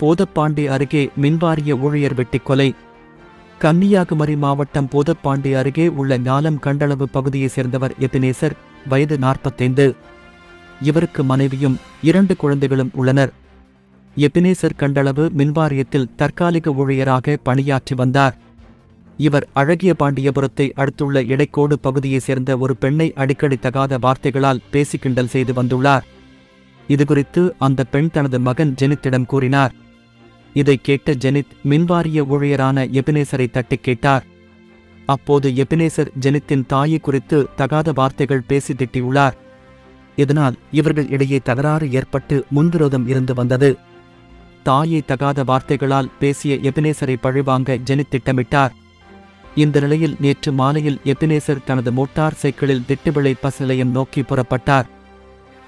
போதப்பாண்டி அருகே மின்வாரிய ஊழியர் வெட்டிக் கொலை. கன்னியாகுமரி மாவட்டம் போதப்பாண்டி அருகே உள்ள ஞாலம் கண்டளவு பகுதியைச் சேர்ந்தவர் எபினேசர் வயது நாற்பத்தைந்து. இவருக்கு மனைவியும் இரண்டு குழந்தைகளும் உள்ளனர். எபினேசர் கண்டளவு மின்வாரியத்தில் தற்காலிக ஊழியராக பணியாற்றி வந்தார். இவர் அழகிய பாண்டியபுரத்தை அடுத்துள்ள இடைக்கோடு பகுதியைச் சேர்ந்த ஒரு பெண்ணை அடிக்கடி தகாத வார்த்தைகளால் பேசி கிண்டல் செய்து வந்துள்ளார். இதுகுறித்து அந்த பெண் தனது மகன் ஜெனித்திடம் கூறினார். இதை கேட்ட ஜெனித் மின்வாரிய ஊழியரான எபினேசரை தட்டி கேட்டார். அப்போது எபினேசர் ஜெனித்தின் தாயை குறித்து தகாத வார்த்தைகள் பேசி திட்டியுள்ளார். இதனால் இவர்கள் இடையே தகராறு ஏற்பட்டு முன்விரோதம் இருந்து வந்தது. தாயை தகாத வார்த்தைகளால் பேசிய எபினேசரை பழிவாங்க ஜெனித் திட்டமிட்டார். இந்த நிலையில் நேற்று மாலையில் எபினேசர் தனது மோட்டார் சைக்கிளில் திட்டுவிளை பஸ் நிலையம் நோக்கி புறப்பட்டார்.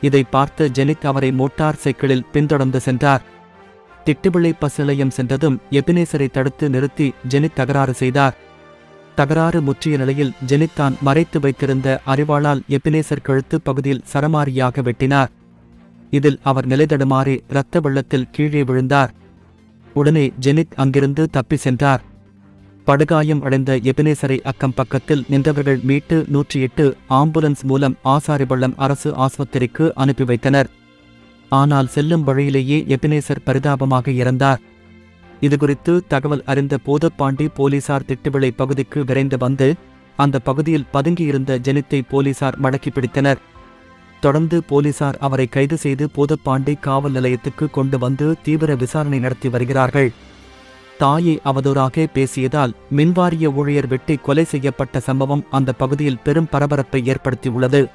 இதை பார்த்த ஜெனித் அவரை மோட்டார் சைக்கிளில் பின்தொடர்ந்து சென்றார். திட்டுபிள்ளை பஸ் நிலையம் சென்றதும் எபினேசரை தடுத்து நிறுத்தி ஜெனித் தகராறு செய்தார். தகராறு முற்றிய நிலையில் ஜெனித் தான் மறைத்து வைத்திருந்த அறிவாளால் எபினேசர் கழுத்து பகுதியில் சரமாரியாக வெட்டினார். இதில் அவர் நிலைதடுமாறி இரத்த வெள்ளத்தில் கீழே விழுந்தார். உடனே ஜெனித் அங்கிருந்து தப்பி சென்றார். படுகாயம் அடைந்த எபினேசரை அக்கம் பக்கத்தில் நின்றவர்கள் மீட்டு நூற்றி எட்டு ஆம்புலன்ஸ் மூலம் ஆசாரிபள்ளம் அரசு ஆஸ்பத்திரிக்கு அனுப்பி வைத்தனர். ஆனால் செல்லும் வழியிலேயே எபினேசர் பரிதாபமாக இறந்தார். இதுகுறித்து தகவல் அறிந்த போதப்பாண்டி போலீசார் திட்டுவிளை பகுதிக்கு விரைந்து வந்து அந்த பகுதியில் பதுங்கியிருந்த ஜெனித்தை போலீசார் மடக்கி பிடித்தனர். தொடர்ந்து போலீசார் அவரை கைது செய்து போதப்பாண்டி காவல் நிலையத்துக்கு கொண்டு வந்து தீவிர விசாரணை நடத்தி வருகிறார்கள். தாயை அவதூறாக பேசியதால் மின்வாரிய ஊழியர் வெட்டி கொலை செய்யப்பட்ட சம்பவம் அந்த பகுதியில் பெரும் பரபரப்பை ஏற்படுத்தியுள்ளது.